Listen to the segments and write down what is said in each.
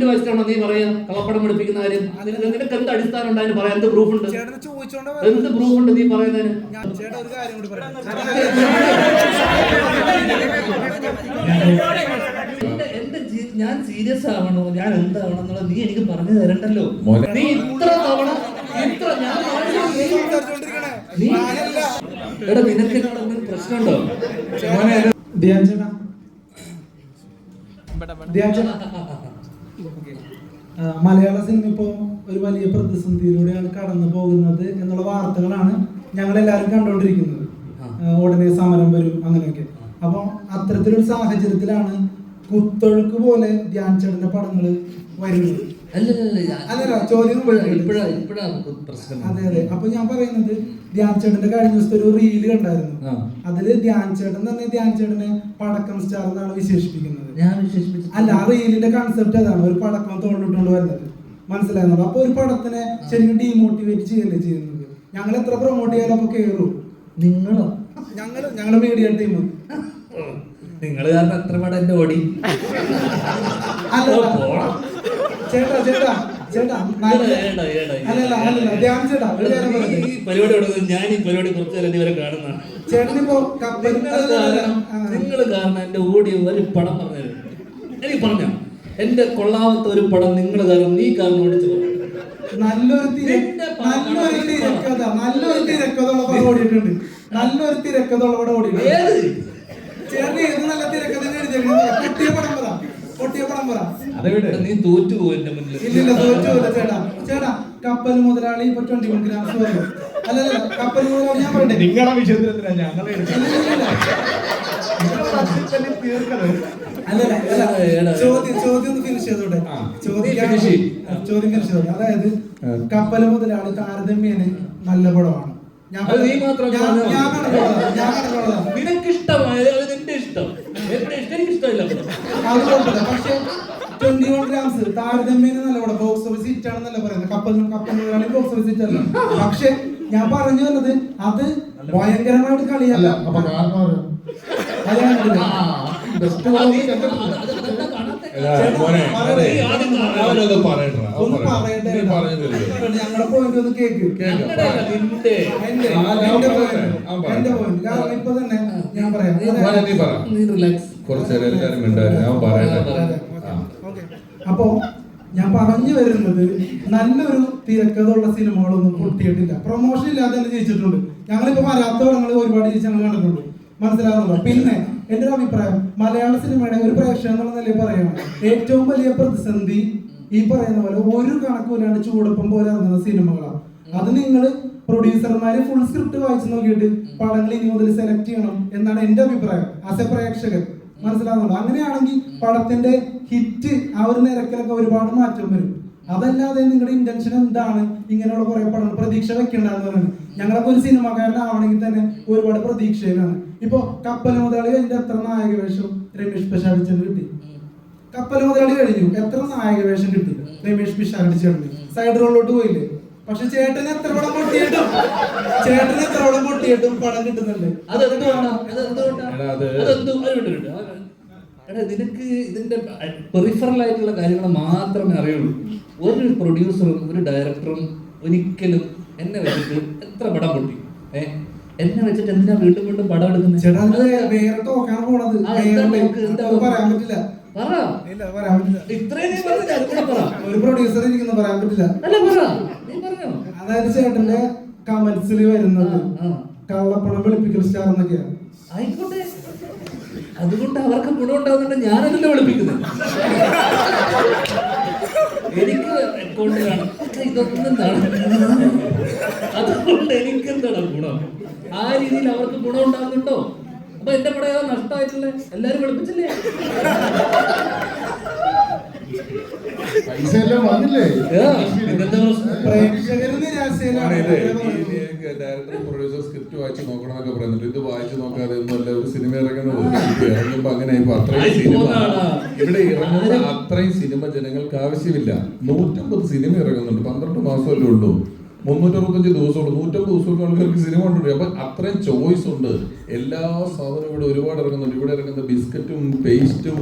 Comment വായിച്ചിട്ടാണോ നീ പറയാ കള്ളപ്പടം പഠിപ്പിക്കുന്ന കാര്യം നിനക്ക് എന്ത് അടിസ്ഥാനം ഉണ്ടായി പറയാ പറയാൻ എന്ത് പ്രൂഫ് ഉണ്ട് എന്ത് പ്രൂഫ് ഉണ്ട് നീ പറയുന്നതിന് ഞാൻ ഒരു കാര്യം കൂടി പറയാം എന്റെ എന്റെ ഞാൻ സീരിയസ് ആവണോ ഞാൻ എന്താവണം എന്നുള്ളത് നീ എനിക്ക് പറഞ്ഞു തരണ്ടല്ലോ നീ ഇത്ര തവണ ഇത്ര ഞാൻ നീ ഞാനല്ല എടാ നിനക്ക് എന്നോട് എന്തെങ്കിലും പ്രശ്നമുണ്ടോ ധ്യാൻ ചേട്ടാ ധ്യാൻ ചേട്ടാ മലയാള സിനിമ ഇപ്പോൾ ഒരു വലിയ പ്രതിസന്ധിയിലൂടെയാണ് കടന്നു പോകുന്നത് എന്നുള്ള വാർത്തകളാണ് ഞങ്ങൾ എല്ലാവരും കണ്ടുകൊണ്ടിരിക്കുന്നത് ഉടനെ സമരം വരും അങ്ങനെയൊക്കെ. അപ്പോൾ അത്തരത്തിലൊരു സാഹചര്യത്തിലാണ് കുത്തൊഴുക്ക് പോലെ ധ്യാൻ ചടന്റെ പടങ്ങൾ വരുന്നത്. അതെ അതെ. അപ്പൊ ഞാൻ പറയുന്നത് ധ്യാൻ ചേട്ടന്റെ കഴിഞ്ഞ ദിവസത്തെ ഒരു റീൽ കണ്ടായിരുന്നു. അതിൽ ധ്യാൻ ചേട്ടൻ തന്നെ ധ്യാൻ ചേട്ടനെ പടക്കം സ്റ്റാർ എന്നാണ് വിശേഷിപ്പിക്കുന്നത്. ഞാൻ വിശേഷിപ്പിച്ചു അല്ല ആ റീലിന്റെ കൺസെപ്റ്റ് അതാണ് ഒരു പടക്കം തോണ്ടിട്ടുകൊണ്ട് വരുന്നത്. മനസ്സിലായിരുന്നത് അപ്പൊ ഒരു പടത്തിനെ ശരിക്കും ഡീമോട്ടിവേറ്റ് ചെയ്യല്ലേ ചെയ്യുന്നത്? ഞങ്ങൾ എത്ര പ്രൊമോട്ട് ചെയ്യാലും അപ്പൊ കേറും. നിങ്ങളോ? ഞങ്ങൾ ഞങ്ങളുടെ മീഡിയ ടീം നിങ്ങൾ കാരണം എത്ര പടം എന്റെ ഓടി. അല്ല. ചേട്ടാ ചേട്ടാ ചേട്ടാ ഏടാ, ഏടാ, ഏടാ. അല്ലല്ല അല്ലല്ല ധ്യാൻ ചേട്ടാ ഒരു കാര്യം ഈ പറയട്ടെ. പരിപാടി തുടങ്ങുന്നത് ഞാൻ ഈ പരിപാടി കുറച്ച് നേരം ഇതുവരെ കാണുന്ന ചേട്ടനിപ്പോ കപ്പൽ നിങ്ങൾ കാരണം എന്റെ ഓടിയ ഒരു പടം പറഞ്ഞു എനിക്ക് പറഞ്ഞോ? എന്റെ കൊള്ളാമത്ത ഒരു പടം നിങ്ങൾ കാരണം നീ കാരണം ഓടിച്ചു. നല്ലൊരു നല്ലൊരു തിരക്കഥ നല്ലൊരു തിരക്കഥയുള്ള പടം ഓടിയിട്ടുണ്ട്. നല്ലൊരു തിരക്കഥയുള്ള പടം ഓടിയിട്ടുണ്ട്. ചേട്ടൻ ഏത് നല്ല തിരക്കഥ എഴുതിയേക്കുന്നത്? പൊട്ടിയ പടം പറ. നീ തോറ്റു മുന്നിൽ. ഇല്ലില്ല തോറ്റുമില്ല ചേട്ടാ. ചേട്ടാ കപ്പൽ മുതലാളി ഇപ്പൊ ട്വന്റി വൺ ഗ്രാംസ് വരും അല്ലല്ല കപ്പൽ മുതലാളി ഞാൻ പറയണ്ടേ നിങ്ങളെ വിഷയത്തിനെന്തിനാ ഞങ്ങളെ ഇല്ലില്ലില്ല. തീർക്കത് അല്ലല്ല അല്ല. ഏടാ. ചോദ്യം ചോദ്യം ഒന്ന് ഫിനിഷ് ചെയ്തോട്ടെ. ചോദ്യം ഫിനിഷ് ചെയ്തോട്ടെ. അതായത് കപ്പൽ മുതലാളി താരതമ്യേന നല്ല പടമാണ് ഞാൻ ഞാൻ നിന്റെ ഇഷ്ടം. ഇഷ്ടമില്ല. പക്ഷെ ട്വന്റി വൺ ഗ്രാംസ് താരതമ്യേന നല്ല പടം ബോക്സ് ഓഫീസ് ഹിറ്റ് ആണെന്നല്ല പറയുന്നത്. കപ്പൽ കപ്പൽ ബോക്സ് ഓഫീസ് ഹിറ്റ് അല്ല? പക്ഷെ ഞാൻ പറഞ്ഞു വന്നത് അത് ഭയങ്കരമായിട്ട് കളിയല്ല അപ്പൊ? ഞങ്ങളുടെ പോയിന്റ് ഒന്ന് കേക്ക്. എന്റെ point. കാരണം ഇപ്പൊ തന്നെ ഞാൻ പറയാം. കുറച്ച് എല്ലാവരും ഞാൻ പറയട്ടെ. അപ്പോ ഞാൻ പറഞ്ഞു വരുന്നത് നല്ലൊരു തിരക്കഥയുള്ള സിനിമകളൊന്നും പൊട്ടിയിട്ടില്ല. പ്രൊമോഷൻ ഇല്ലാതെ തന്നെ ജയിച്ചിട്ടുണ്ട്. ഞങ്ങളിപ്പോ വരാത്ത പടങ്ങൾ ഒരുപാട് ജയിച്ച് ഞങ്ങൾ കണ്ടിട്ടുണ്ട്. മനസ്സിലാകുന്നുണ്ടോ പിന്നെ എന്റെ ഒരു അഭിപ്രായം മലയാള സിനിമയുടെ ഒരു പ്രേക്ഷകൻ എന്നുള്ള നിലയിൽ പറയണം ഏറ്റവും വലിയ പ്രതിസന്ധി ഈ പറയുന്ന പോലെ ഒരു കണക്കൂലാണ്ട് ചൂടപ്പം പോലെ ഇറങ്ങുന്ന സിനിമകളാണ്. അത് നിങ്ങൾ പ്രൊഡ്യൂസർമാര് ഫുൾ സ്ക്രിപ്റ്റ് വായിച്ചു നോക്കിയിട്ട് പടങ്ങൾ ഇനി മുതൽ സെലക്ട് ചെയ്യണം എന്നാണ് എന്റെ അഭിപ്രായം. ആസ് എ പ്രേക്ഷകൻ. മനസ്സിലാവുന്നുണ്ടോ. അങ്ങനെയാണെങ്കിൽ പടത്തിന്റെ ഹിറ്റ് ആ ഒരു നിരക്കിലൊക്കെ ഒരുപാട് മാറ്റം വരും. അതല്ലാതെ നിങ്ങളുടെ ഇന്റൻഷൻ എന്താണ്? ഇങ്ങനെയുള്ള കുറെ പടങ്ങൾ പ്രതീക്ഷ വെക്കേണ്ടതെന്ന് പറയുന്നത്. ഞങ്ങളൊക്കെ ഒരു സിനിമക്കാരനാവണമെങ്കിൽ തന്നെ ഒരുപാട് പ്രതീക്ഷയിലാണ്. ഇപ്പോ കപ്പൽ മുതലാളി കഴിഞ്ഞ എത്ര നായക വേഷം രമേഷ് പിഷാടിച്ചന് കിട്ടി? കപ്പൽ മുതലാളി കഴിഞ്ഞു. എത്ര നായക വേഷം കിട്ടി? രമേഷ് പിഷാടിച്ചേട്ടന് സൈഡ് റോളിലോട്ട് പോയില്ലേ? പക്ഷെ ചേട്ടൻ എത്ര പടം പൊട്ടിയിട്ടും ചേട്ടൻ എത്ര പടം പൊട്ടിയിട്ടും പടം കിട്ടുന്നുണ്ട്. അത് എന്തുകൊണ്ടാ അത് എന്തുകൊണ്ടാ എടാ, അത് നിനക്ക് ഇതിന്റെ പെറിഫറൽ ആയിട്ടുള്ള കാര്യങ്ങൾ മാത്രമേ അറിയുള്ളൂ. ഒരു പ്രൊഡ്യൂസറും ഒരു ഡയറക്ടറും ഒരിക്കലും എന്നെ വെച്ചിട്ട് എത്ര പടം പൊട്ടി? എന്നെ വെച്ചിട്ട് എന്തിനാ വീണ്ടും വീണ്ടും പടം എടുക്കുന്നത്? ചേട്ടാ വേറെ പോണത്. പറയാൻ പറ്റില്ല. പറ. ഇത്രയും ഒരു പ്രൊഡ്യൂസർ ഇരിക്കുന്ന പറയാൻ പറ്റില്ല. അല്ല പറ. അതായത് ചേട്ടന്റെ കമന്റ്സിൽ വരുന്നത്. കള്ളപ്പണം വെളുപ്പിക്കൽ സ്റ്റാർ എന്നൊക്കെയാണ് ആയിക്കോട്ടെ. അതുകൊണ്ട് അവർക്ക് ഗുണമുണ്ടാകുന്നുണ്ട് ഞാനതല്ലേ വിളിപ്പിക്കുന്നത്. എനിക്ക് അക്കൗണ്ട് കാണും. ഇതൊന്നും എന്താണ് അതുകൊണ്ട് എനിക്ക് എന്താണ് ഗുണം? ആ രീതിയിൽ അവർക്ക് ഗുണം ഉണ്ടാകുന്നുണ്ടോ അപ്പൊ എന്റെ പടയോ നഷ്ടമായിട്ടില്ലേ എല്ലാരും വിളിപ്പിച്ചില്ലേ? പൈസ എല്ലാം വന്നില്ലേ ഡയറക്ടർ പ്രൊഡ്യൂസർ സ്ക്രിപ്റ്റ് വായിച്ച് നോക്കണമെന്നൊക്കെ പറയുന്നുണ്ട്. ഇത് വായിച്ച് നോക്കാതെ ഒന്നുമല്ല ഒരു സിനിമ ഇറങ്ങുന്നത് ഇത് ഇറങ്ങുമ്പോ അങ്ങനെ ഇപ്പൊ അത്രയും സിനിമ ഇവിടെ ഇറങ്ങുന്ന അത്രയും സിനിമ ജനങ്ങൾക്ക് ആവശ്യമില്ല. നൂറ്റമ്പത് സിനിമ ഇറങ്ങുന്നുണ്ട്. പന്ത്രണ്ട് മാസമല്ലേ ഉള്ളൂ. മുന്നൂറ്ററുപത്തഞ്ച് ദിവസമുള്ളൂ. നൂറ്റമ്പത് ദിവസമൊക്കെ ആൾക്കാർക്ക് സിനിമ ഉണ്ട് അപ്പൊ അത്രയും ചോയ്സ് ഉണ്ട്. എല്ലാ സാധനവും ഇവിടെ ഒരുപാട് ഇറങ്ങുന്നുണ്ട്. ഇവിടെ ഇറങ്ങുന്ന ബിസ്ക്കറ്റും പേസ്റ്റും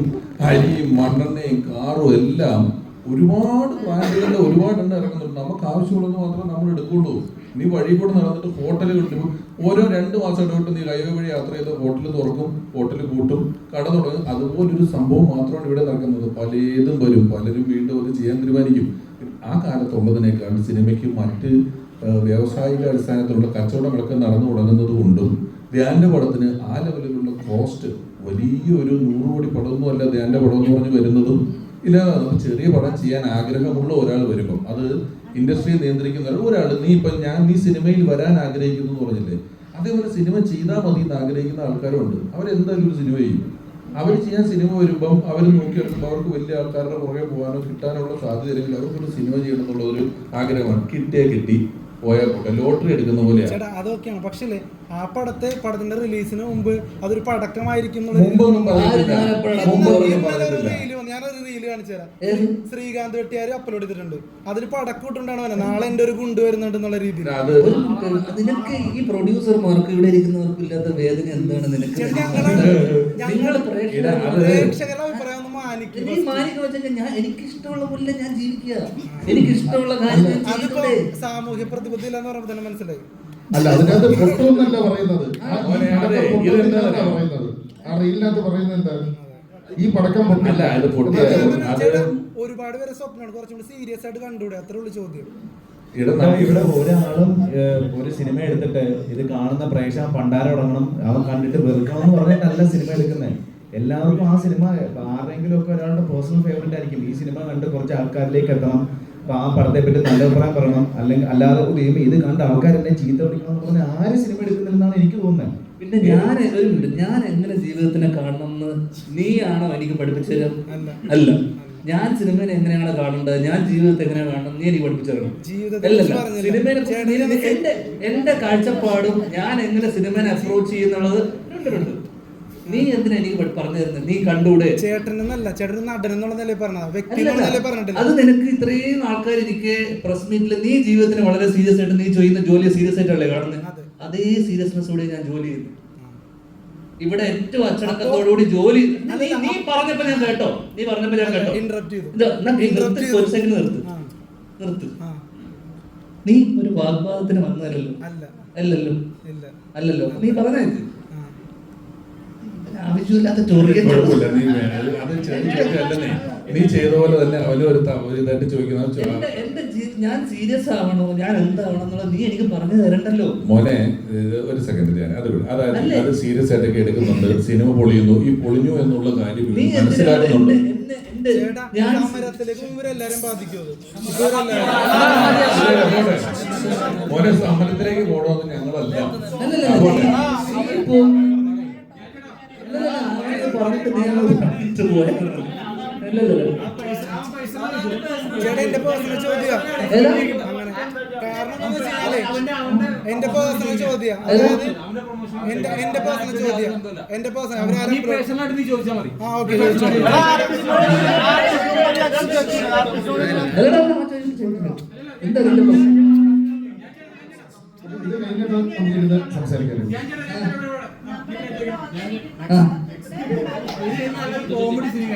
അരിയും മണ്ണെണ്ണയും കാറും എല്ലാം ഒരുപാട് ബ്രാൻഡുകളുടെ ഒരുപാട് എണ്ണ ഇറങ്ങുന്നുണ്ട്. നമുക്ക് ആവശ്യമുള്ളത് മാത്രമേ നമ്മൾ എടുക്കുള്ളൂ. നീ വഴി കൂടെ നടന്നിട്ട് ഹോട്ടലിൽ കിട്ടും ഓരോ രണ്ട് മാസം ഇടവിട്ട് നീ ഹൈവേ വഴി യാത്ര ചെയ്ത് ഹോട്ടൽ തുറക്കും ഹോട്ടൽ കൂട്ടും കട തുടങ്ങും. അതുപോലൊരു സംഭവം മാത്രമാണ് ഇവിടെ നടക്കുന്നത്. പലതും വരും. പലരും വീണ്ടും അത് ചെയ്യാൻ തീരുമാനിക്കും. ആ കാലത്ത് ഉള്ളതിനേക്കാൾ സിനിമയ്ക്ക് മറ്റ് വ്യാവസായിക അടിസ്ഥാനത്തിലുള്ള കച്ചവടങ്ങളൊക്കെ നടന്നു തുടങ്ങുന്നത് കൊണ്ടും ധ്യാന്റെ പടത്തിന് ആ ലെവലിലുള്ള കോസ്റ്റ് വലിയ ഒരു നൂറ് കോടി പടമൊന്നും അല്ല ധ്യാന്റെ പടം എന്ന് പറഞ്ഞ് വരുന്നതും ഇല്ല ചെറിയ പടം ചെയ്യാൻ ആഗ്രഹമുള്ള ഒരാൾ വരുമ്പം അത് ഇൻഡസ്ട്രിയെ നിയന്ത്രിക്കുന്ന ഒരാൾ നീ ഇപ്പം ഞാൻ നീ സിനിമയിൽ വരാൻ ആഗ്രഹിക്കുന്നു എന്ന് പറഞ്ഞില്ലേ? അതേപോലെ സിനിമ ചെയ്താൽ മതി എന്ന് ആഗ്രഹിക്കുന്ന ആൾക്കാരുണ്ട് അവരെന്തായാലും ഒരു സിനിമ ചെയ്യും. അവർ ചെയ്യാൻ സിനിമ വരുമ്പം അവർ നോക്കി വരുമ്പോൾ അവർക്ക് വലിയ ആൾക്കാരുടെ പുറകെ പോകാനോ കിട്ടാനുള്ള സാധ്യതയില്ലെങ്കിൽ അവർക്കൊരു സിനിമ ചെയ്യണം എന്നുള്ള ഒരു ആഗ്രഹമാണ്. കിട്ടിയേ കിട്ടി. പോയാൽ ലോട്ടറി എടുക്കുന്ന പോലെയാണ്. ചേട്ടാ അതൊക്കെയാണ്. പക്ഷേ ആ പടത്തെ പടത്തിന്റെ റിലീസിന് മുമ്പ് അതൊരു പടക്കമായിരിക്കും. ഞാനൊരു റീൽ കാണിച്ചു തരാം. ശ്രീകാന്ത് വെട്ടിയാര് അപ്ലോഡ് ചെയ്തിട്ടുണ്ട്. അതിൽ പടക്കം ഇട്ടുണ്ടാണ് വരുന്നത്. നാളെ എന്റെ ഒരു ഗുണ്ട് വരുന്നുണ്ട് എന്നുള്ള രീതിയിൽ. നിനക്ക് ഈ പ്രൊഡ്യൂസർമാർക്ക് ഇവിടെ ഇരിക്കുന്നവർക്ക് ഇല്ലാത്ത വേദന എന്താണ്? നിനക്ക് ചേട്ടാ, മാനിക്കും വെച്ചാൽ ഞാൻ എനിക്ക് ഇഷ്ടമുള്ള പോലെ ഞാൻ ജീവിക്കുക. എനിക്ക് ഇഷ്ടമുള്ള കാര്യം ഞാൻ അതിപ്പോ സാമൂഹ്യ പ്രതിബദ്ധത ഇല്ലെന്ന് പറയുമ്പോൾ തന്നെ മനസ്സിലായി. അല്ല അതിനകത്ത് പൊട്ടുമെന്നല്ല പറയുന്നത്. പറയുന്നത് ആ റീലിനകത്ത് പറയുന്നത്. എന്താണ് ഈ പടക്കം പൊട്ടില്ല. അതെ, ഒരുപാട് പേരെ സ്വപ്നമാണ് കുറച്ചുകൂടി സീരിയസ് ആയിട്ട് കണ്ടുകൂടെ? അത്രേ ഉള്ളൂ ചോദ്യം. ഇവിടെ ഒരാളും ഒരു സിനിമ എടുത്തിട്ട് ഇത് കാണുന്ന പ്രേക്ഷക പണ്ടാരം തുടങ്ങണം അവൻ കണ്ടിട്ട് വെറുക്കണം എന്ന് പറഞ്ഞിട്ടല്ല സിനിമ എടുക്കുന്നത് എല്ലാവർക്കും ആ സിനിമ ആരെങ്കിലും ഒക്കെ ഒരാളുടെ പേഴ്സണൽ ഫേവറേറ്റ് ആയിരിക്കും. ഈ സിനിമ കണ്ട് കുറച്ച് ആൾക്കാരിലേക്ക് എത്തണം. അപ്പൊ ആ പടത്തെ പറ്റി നല്ല അഭിപ്രായം പറയണം. അല്ലെങ്കിൽ അല്ലാതെ ദൈവം ഇത് കണ്ട ആൾക്കാർ എന്നെ ചീത്ത പഠിക്കണം എന്ന് പറഞ്ഞാൽ ആര് സിനിമ എടുക്കുന്നില്ലെന്നാണ് എനിക്ക് തോന്നുന്നത്. പിന്നെ ഞാൻ ഒരു ഞാൻ എങ്ങനെ ജീവിതത്തിനെ കാണണം എന്ന് നീയാണോ എനിക്ക് പഠിപ്പിച്ചത് അല്ല. അല്ല. ഞാൻ സിനിമയെ എങ്ങനെയാണ് കാണേണ്ടത്? ഞാൻ ജീവിതത്തെ എങ്ങനെയാണ് കാണണം നീ എനിക്ക് പഠിപ്പിച്ചു തരണം. ജീവിതത്തെ അല്ലല്ല. സിനിമയെ നീ- എന്റെ എന്റെ കാഴ്ചപ്പാടും ഞാൻ എങ്ങനെ സിനിമയെ അപ്രോച്ച് ചെയ്യുന്നുള്ളത്? രണ്ടുണ്ട് നീ എന്തിനാ എനിക്ക് പറഞ്ഞു തരുന്നത് നീ കണ്ടൂടെ ചേട്ടനെന്നല്ല ചേട്ടൻ നിലയിൽ പറഞ്ഞത്. വ്യക്തി പറഞ്ഞിട്ടില്ല. അത് നിനക്ക് ഇത്രയും ആൾക്കാർ എനിക്ക് പ്രസ് മീറ്റിൽ നീ ജീവിതത്തിന് വളരെ സീരിയസ് ആയിട്ട് നീ ചെയ്യുന്ന ജോലി സീരിയസ് ആയിട്ടല്ലേ കാണുന്നത് അതെ. അതേ സീരിയസ്നെസ്സോടെ ഞാൻ ജോലി ചെയ്യുന്നു. ഇവിടെ ഏറ്റവും അച്ചടക്കത്തോടുകൂടി ജോലി നീ പറഞ്ഞപ്പോ ഞാൻ കേട്ടോ. നീ പറഞ്ഞപ്പോ ഞാൻ കേട്ടോ. ഒരു സെക്കൻഡ് നിർത്ത്. നിർത്ത്. നീ ഒരു വാഗ്വാദത്തിന് വന്നതല്ലോ അല്ല. അല്ലല്ലോ. അല്ലല്ലോ. നീ പറഞ്ഞേക്ക്. ആ. ആവശ്യമില്ലാത്ത നീ ചെയ്ത പോലെ തന്നെ ഇതായിട്ട് ചോദിക്കുന്ന എന്റെ ഞാൻ സീരിയസ് ആവണോ ഞാൻ എന്താവണം എന്നുള്ളത് നീ എനിക്ക് പറഞ്ഞു തരണ്ടല്ലോ മോനെ ഒരു സെക്കൻഡ് ഞാൻ അത് അതായത് അത് സീരിയസ് ആയിട്ടൊക്കെ എടുക്കുന്നുണ്ട് സിനിമ പൊളിയുന്നു ഈ പൊളിഞ്ഞു എന്നുള്ള കാര്യം മനസ്സിലാക്കുന്നുണ്ട് മോനെ സമരത്തിലേക്ക് പോകണമെന്ന് ഞങ്ങളല്ല അല്ലല്ല, ആ, പോട്ടെ. നീ ഇപ്പോ- അല്ലല്ല, അങ്ങനെ പറഞ്ഞിട്ട് നീ അങ്ങ് പറഞ്ഞിട്ട് പോയായിരുന്നു. അല്ലല്ല. ചേട്ടാ എന്റെ പേഴ്സണൽ ചോദ്യം. എന്റെ പേഴ്സണൽ ചോദ്യം. അതായത് എന്റെ എന്റെ പേഴ്സണൽ ചോദ്യം. എന്റെ പേഴ്സണൽ അവരാരും ആ ഓക്കെ. എന്താ നിന്റെ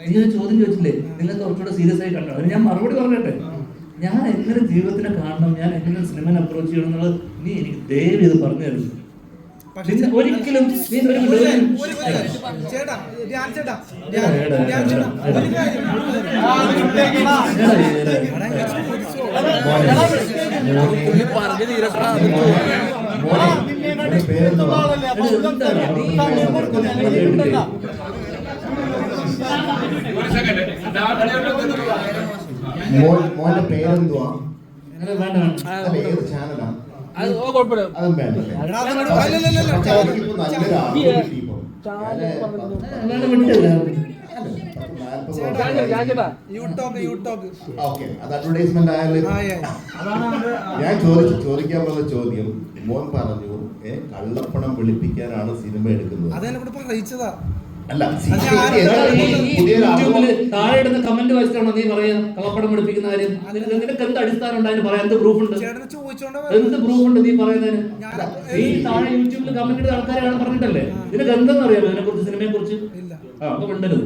നീ ഒരു ചോദ്യം ചോദിച്ചില്ലേ നിങ്ങൾ കുറച്ചുകൂടെ സീരിയസ് ആയി കണ്ടോ ഞാൻ മറുപടി പറഞ്ഞിട്ടെ ഞാൻ എങ്ങനെ ജീവിതത്തിനെ കാണണം ഞാൻ എങ്ങനെ സിനിമനെ അപ്രോച്ച് ചെയ്യണം എന്നുള്ളത് നീ എനിക്ക് ദയവ് ഇത് പറഞ്ഞു തരുന്നു ഒരിക്കലും മോന്റെ പേരെന്തുവാ? എടാ, വേണ്ട വേണ്ട. അല്ല ഏത് ചാനലാ അത് ഓ കുഴപ്പമില്ല അതും വേണ്ടല്ലേ എടാ, അതിനോട് അല്ലല്ലല്ല, പക്ഷേ എനിക്കിപ്പോ നല്ലൊരു ആൾ കിട്ടിയപ്പോ ഞാൻ വേണ്ട വിട്ടില്ല പത്ത് നാല്പത് you talk you talk okay. Advertisement ആയാലും ആയി ആയി അതാണ് ഞാൻ ചോദിച്ചു ചോദിക്കാൻ വന്ന ചോദ്യം മോൻ പറഞ്ഞു ഏ കള്ളപ്പണം വെളുപ്പിക്കാനാണ് സിനിമ എടുക്കുന്നത്. അല്ല താഴെ ഇടുന്ന കമന്റ് വായിച്ചിട്ടാണോ നീ പറയാ? കള്ളപ്പടം പഠിപ്പിക്കുന്ന കാര്യം? നിനക്ക് നിനക്ക് എന്ത് അടിസ്ഥാനം ഉണ്ട്? അതിന് പറയാൻ എന്ത് പ്രൂഫ് ഉണ്ട് എന്ത് പ്രൂഫ് ഉണ്ട് നീ പറയുന്നതിന്? നീ താഴെ യൂട്യൂബിൽ കമന്റ് ഇടുന്ന ആൾക്കാരെയാണ് പറഞ്ഞിട്ടല്ലേ? നിനക്ക് എന്തെന്ന് അറിയാമോ ഇതിനെ കുറിച്ച് സിനിമയെ കുറിച്ച് ആ അപ്പൊ മിണ്ടരുത്.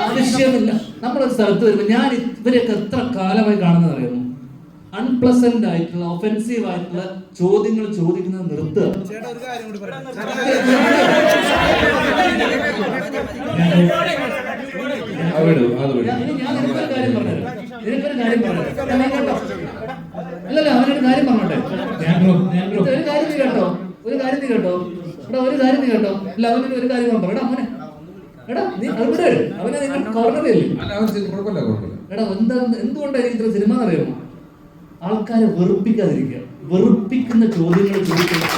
ആവശ്യമില്ല നമ്മളൊരു സ്ഥലത്ത് വരുമ്പോ ഞാൻ ഇവരെയൊക്കെ എത്ര കാലമായി കാണുന്നത് അറിയാമോ അൺപ്ലസന്റ് ആയിട്ടുള്ള ഒഫെൻസീവ് ആയിട്ടുള്ള ചോദ്യങ്ങൾ ചോദിക്കുന്നത് നിർത്തുക അല്ലല്ല അവനൊരു കാര്യം പറഞ്ഞോട്ടെ ഒരു കാര്യം നീ കേട്ടോ ഒരു കാര്യം നീ കേട്ടോ എടാ ഒരു കാര്യം നീ കേട്ടോ അല്ല അവനൊരു ഒരു കാര്യം ഞാൻ പറയാം എടാ അവനെ എടാ നീ അവിടെ അവനെ നിങ്ങൾ കോർണറില്ലേ എടാ എന്താ എന്തുകൊണ്ടാണ് ഇത്ര സിനിമ അറിയാമോ ആൾക്കാരെ വെറുപ്പിക്കാതിരിക്കുക. വെറുപ്പിക്കുന്ന ചോദ്യങ്ങൾ ചോദിക്കുന്നത്?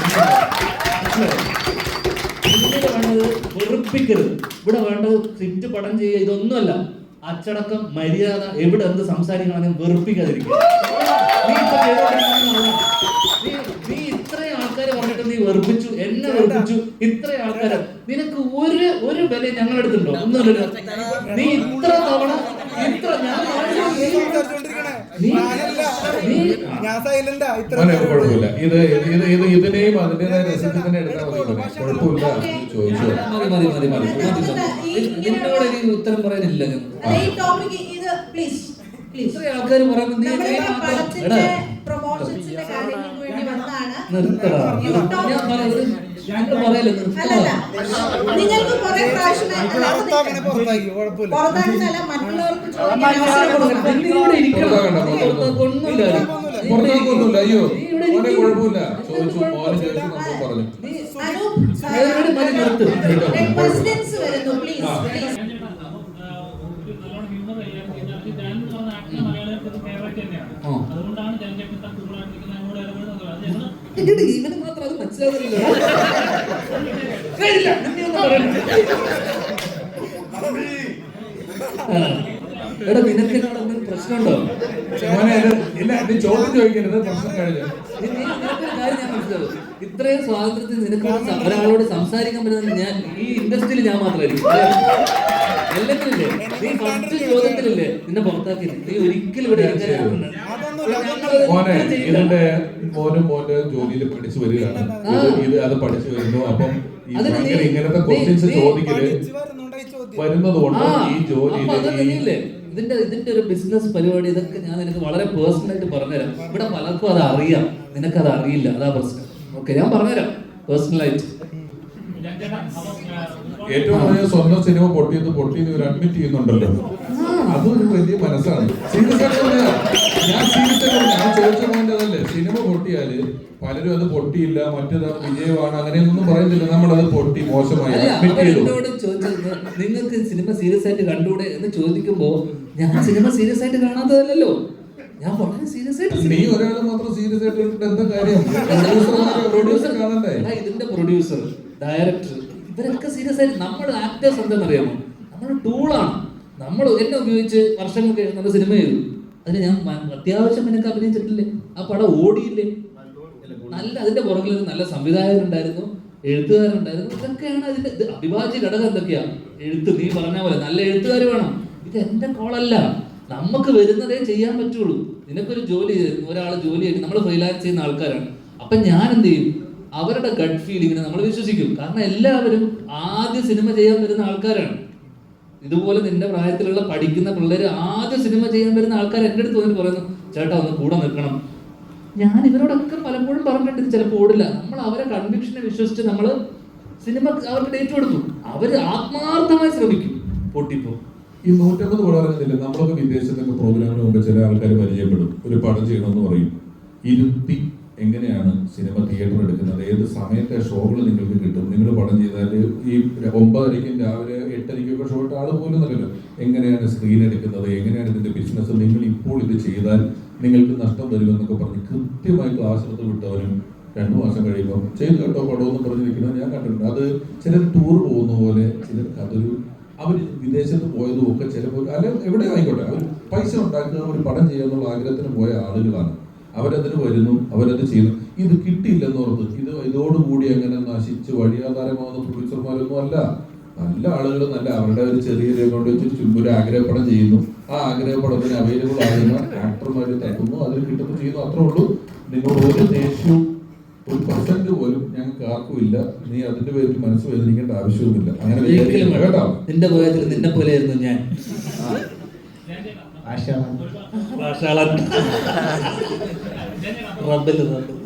ഇവിടെ വേണ്ടത് വെറുപ്പിക്കരുത്. ഇവിടെ വേണ്ടത് സിറ്റ് പടം ചെയ്യുക ഇതൊന്നുമല്ല. അച്ചടക്കം മര്യാദ എവിടെ എന്ത് സംസാരിക്കണമെങ്കിൽ വെറുപ്പിക്കാതിരിക്കുക. നീ ഇത്രയും ആൾക്കാരെ പറഞ്ഞിട്ട് നീ വെറുപ്പിച്ചു എന്നെ വെറുപ്പിച്ചു ഇത്രയും ആൾക്കാരെ. നിനക്ക് ഒരു ഒരു വില ഞങ്ങളെടുത്തുണ്ടോ ഒന്നുമില്ല നീ ഇത്ര തവണ ഇത്ര ഞാൻ കുഴപ്പമില്ല. ഇത് ഇത് ഇത് ഇത് ഇതിനെയും അതിന്റേതായ രസത്തിൽ തന്നെ എടുത്താൽ മതി കുഴപ്പമില്ല. ചോദിച്ചു. മതി മതി മതി മതി നിന്നോട് ഇനി ഉത്തരം പറയാനില്ല ഈ topic ഇത് please, please. ഇത്രയും ആൾക്കാർ പറയുന്നത് നിർത്തടാ. ഞാൻ പറയുന്നത് നിങ്ങൾക്ക് കുറെ പ്രാവശ്യം അല്ല, അത് പുറത്താക്കണേ പുറത്താക്കി മറ്റുള്ളവർക്ക് അയ്യോ. കുഴപ്പമില്ല. ചോദിച്ചു മോനെ ചോദിച്ചു നമ്മൾ പറഞ്ഞു. Presidents വരുന്നു പ്ലീസ്. പ്ലീസ്. അതുകൊണ്ടാണ് ജനജീവിതം കൂടുതലായിട്ട് ഇവന് മനസ്സിലാകുന്നില്ല കാര്യമില്ല, നിന്നെ ഒന്നും പറയണ്ട. എടാ നിനക്ക് എന്നോട് എന്തെങ്കിലും പ്രശ്നമുണ്ടോ? മോനെ ഇല്ല നീ ചോദ്യം ചോദിക്കരുത് പ്രശ്നം കഴിഞ്ഞു. കാര്യം ഞാൻ മനസ്സിലാവും ഇത്രയും സ്വാതന്ത്ര്യത്തിൽ നിനക്ക് ഒരു ഒരാളോട് സംസാരിക്കാൻ പറ്റുന്നത് ഞാൻ ഈ ഇൻഡസ്ട്രിയിൽ ഞാൻ മാത്രമായിരിക്കും. അല്ലെങ്കിലല്ലേ നീ ഫസ്റ്റ് ചോദ്യത്തിലല്ലേ നിന്നെ പുറത്താക്കി നീ ഒരിക്കലും ഇവിടെ മോനെ ഇതിന്റെ മോനും മോന്റെ ജോലിയിൽ പഠിച്ചു വരികയാണ്. ഇത് ഇത് അത് പഠിച്ചു വരുന്നു. അപ്പം ഇങ്ങനത്തെ ക്വസ്റ്റ്യൻസ് ചോദിക്കൽ ഈ ചോദ്യം. വരുന്നത് കൊണ്ട് ഈ ജോലിയിൽ? ഇതിന്റെ ഇതിന്റെ ഒരു ബിസിനസ് പരിപാടി ഇതൊക്കെ ഞാൻ നിനക്ക് വളരെ പേഴ്സണൽ ആയിട്ട് പറഞ്ഞുതരാം. ഇവിടെ പലർക്കും അത് അറിയാം. നിനക്കത് അത് അറിയില്ല. അതാ പ്രശ്നം. ഓക്കെ ഞാൻ പറഞ്ഞുതരാം. അപ്പം ഏറ്റവും കൂടുതൽ സ്വന്തം സിനിമ പൊട്ടിയത് പൊട്ടിയെന്ന് ഇവർ അഡ്മിറ്റ് ചെയ്യുന്നുണ്ടല്ലോ. അതൊരു വലിയ മനസ്സാണ്. സീരിയസ് ആയിട്ട് പറഞ്ഞതാ. ഞാൻ സീരിയസ് ആയിട്ട് പറഞ്ഞതാ. ഞാൻ ചോദിച്ച പോയിന്റ് അതല്ലേ? സിനിമ പൊട്ടിയാൽ പലരും അത് പൊട്ടിയില്ല മറ്റേത് വിജയമാണ് അങ്ങനെയൊന്നും പറയുന്നില്ല. നമ്മളത് പൊട്ടി മോശമായി അഡ്മിറ്റ് ചെയ്തു. നിങ്ങൾക്ക് സിനിമ സീരിയസ് ആയിട്ട് കണ്ടുകൂടെ? എന്ന് ചോദിക്കുമ്പോ ഞാൻ സിനിമ സീരിയസ് ആയിട്ട് കാണാത്തതല്ലോ ഞാൻ വളരെ സീരിയസ് ആയിട്ട് നീ ഒരാൾ മാത്രം സീരിയസ് ആയിട്ട് എടുത്തിട്ട് എന്താ കാര്യം? പ്രൊഡ്യൂസർ കാണണ്ടേ? ഇതിന്റെ പ്രൊഡ്യൂസർ ഡയറക്ടർ ഇവരൊക്കെ സീരിയസ് ആയിട്ട് നമ്മൾ ആക്ടേഴ്സ് എന്താണെന്നറിയാമോ നമ്മൾ ടൂളാണ് നമ്മൾ എന്നെ ഉപയോഗിച്ച് വർഷങ്ങൾക്ക് നല്ല സിനിമ ചെയ്തു. അതിന് ഞാൻ അത്യാവശ്യം എനിക്ക് അഭിനയിച്ചിട്ടില്ലേ? ആ പടം ഓടിയില്ലേ? നല്ല അതിന്റെ പുറകിൽ നല്ല സംവിധായകരുണ്ടായിരുന്നു എഴുത്തുകാരുണ്ടായിരുന്നു. ഇതൊക്കെയാണ് അതിന്റെ അഭിഭാജ്യ ഘടകം എന്തൊക്കെയാ? എഴുത്ത് നീ പറഞ്ഞ പോലെ നല്ല എഴുത്തുകാർ വേണം. ഇത് എന്റെ കോളല്ല. നമുക്ക് വരുന്നതേ ചെയ്യാൻ പറ്റുള്ളൂ. നിനക്കൊരു ജോലി ഒരാൾ ജോലി ചെയ്യും നമ്മൾ ഫ്രീലാൻസ് ചെയ്യുന്ന ആൾക്കാരാണ്. അപ്പൊ ഞാൻ എന്ത് ചെയ്യും അവരുടെ ഗഡ് ഫീലിങ്ങിനെ നമ്മൾ വിശ്വസിക്കും. കാരണം എല്ലാവരും ആദ്യ സിനിമ ചെയ്യാൻ വരുന്ന ആൾക്കാരാണ്. ഇതുപോലെ നിന്റെ പ്രായത്തിലുള്ള പഠിക്കുന്ന പിള്ളേർ ആദ്യ സിനിമ ചെയ്യാൻ വരുന്ന ആൾക്കാർ എന്റെ അടുത്ത് വന്നിട്ട് പറയുന്നു ചേട്ടാ ഒന്ന് കൂടെ നിൽക്കണം. ഞാൻ ഇവരോടൊക്കെ പലപ്പോഴും പറഞ്ഞിട്ടുണ്ട് ഇത് ചിലപ്പോൾ ഓടില്ല. നമ്മൾ അവരെ കൺവിക്ഷനെ വിശ്വസിച്ച് നമ്മൾ സിനിമ അവർക്ക് ഡേറ്റ് കൊടുത്തു അവർ ആത്മാർത്ഥമായി ശ്രമിക്കും. പൊട്ടിപ്പോ. ഈ നൂറ്റമ്പത് ഇറങ്ങുന്നില്ല നമ്മളൊക്കെ വിദേശത്തൊക്കെ പ്രോഗ്രാമിന് മുമ്പ് ചില ആൾക്കാർ പരിചയപ്പെടും. ഒരു പടം ചെയ്യണമെന്ന് പറയും. ഇരുത്തി എങ്ങനെയാണ് സിനിമ തിയേറ്റർ എടുക്കുന്നത്? ഏത് സമയത്തെ ഷോകൾ നിങ്ങൾക്ക് കിട്ടും? നിങ്ങൾ പടം ചെയ്താൽ ഈ ഒമ്പതരയ്ക്കും രാവിലെ എട്ടരയ്ക്കൊക്കെ ഷോ ഇട്ട ആൾ പോലും അറിയില്ല എങ്ങനെയാണ് സ്ക്രീൻ എടുക്കുന്നത്? എങ്ങനെയാണ് ഇതിന്റെ ബിസിനസ് നിങ്ങൾ ഇപ്പോൾ ഇത് ചെയ്താൽ നിങ്ങൾക്ക് നഷ്ടം വരുമെന്നൊക്കെ പറഞ്ഞ് കൃത്യമായി ക്ലാസ് എടുത്ത് വിട്ടവരും. രണ്ടു മാസം കഴിയുമ്പോൾ ചെയ്ത് കേട്ടോ പടമെന്ന് പറഞ്ഞിരിക്കുന്നത് ഞാൻ കണ്ടിട്ടുണ്ട്. അത് ചിലർ ടൂർ പോകുന്ന പോലെ ചിലർക്ക് അതൊരു അവർ വിദേശത്ത് പോയതും ഒക്കെ ചിലപ്പോൾ അല്ല എവിടെ ആയിക്കോട്ടെ അവർ പൈസ ഉണ്ടാക്കുക അവർ പടം ചെയ്യാന്നുള്ള ആഗ്രഹത്തിന് പോയ ആളുകളാണ്. അവരതിന് വരുന്നു അവരത് ചെയ്യുന്നു. ഇത് കിട്ടിയില്ലെന്നോർത്ത് ഇത് ഇതോടുകൂടി അങ്ങനെ നശിച്ച് വഴിയാധാരമാകുന്ന പ്രൊഡ്യൂസർമാരൊന്നും അല്ല. നല്ല ആളുകൾ നല്ല അവരുടെ ഒരു ചെറിയ കൊണ്ട് വെച്ച് ഒരു ആഗ്രഹപ്പടം ചെയ്യുന്നു. ആ ആഗ്രഹപ്പടത്തിന് അവൈലബിൾ ആകുന്ന ആക്ടർമാർ തട്ടുന്നു അതിൽ കിട്ടുന്നു ചെയ്യുന്നു. അത്രേ ഉള്ളൂ. നിങ്ങൾ ഒരു ദേഷ്യവും ഒരു പെർസെന്റ് പോലും ഞങ്ങൾക്ക് ആർക്കും ഇല്ല നീ അതിന്റെ പേരിൽ മനസ്സ് വേദനിക്കേണ്ട ആവശ്യവുമില്ല. അങ്ങനെ കേട്ടോ? നിന്റെ പോയതിൽ നിന്നെ പോലെയായിരുന്നു ഞാൻ. റബ്ബിൽ റബ്ബ് ഞാൻ